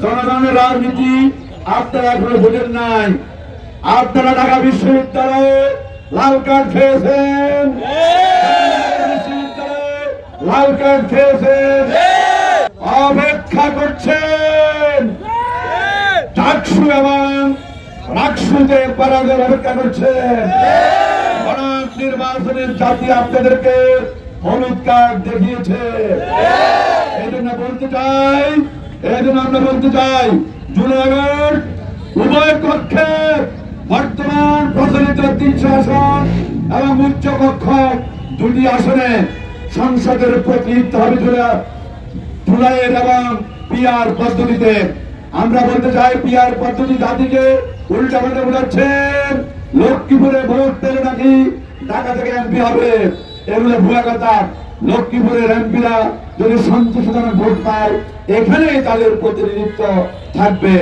জনগণের রাজনীতি আপনারা এখনও বোঝেন নাই। আপনারা ঢাকা বিশ্ববিদ্যালয়ে লাল কার্ড খেয়েছেন। লাল কার্ড খেয়েছেন। অপেক্ষা করছেন। চাকসু এবং রাকসুতে পরাজয় অপেক্ষা করছেন। নির্বাচনের জাতি আপনাদেরকে হলুদ কার্ড দেখিয়েছে। এই জন্য বলতে চাই এই জন্য আমরা বলতে চাই আগস্ট উভয় কক্ষে বর্তমান প্রচলিত তিনশো আসন এবং উচ্চ কক্ষ দুটি আসনে সংসদের প্রতিনিধিত্ব হবে জুলাই, জুলাইয়ের এবং পিআর পদ্ধতিতে। আমরা বলতে চাই, পিআর পদ্ধতি জাতিকে উল্টা পাল্টা বোঝাচ্ছেন লক্ষ্মীপুরে ভোট পেলে নাকি ঢাকা থেকে এমপি হবে, এগুলো ভুয়া কথা। লক্ষ্মীপুরের এমপিরা যদি সন্তোষজনক ভোট পায় এখানে তাদের প্রতিনিধিত্ব থাকবে।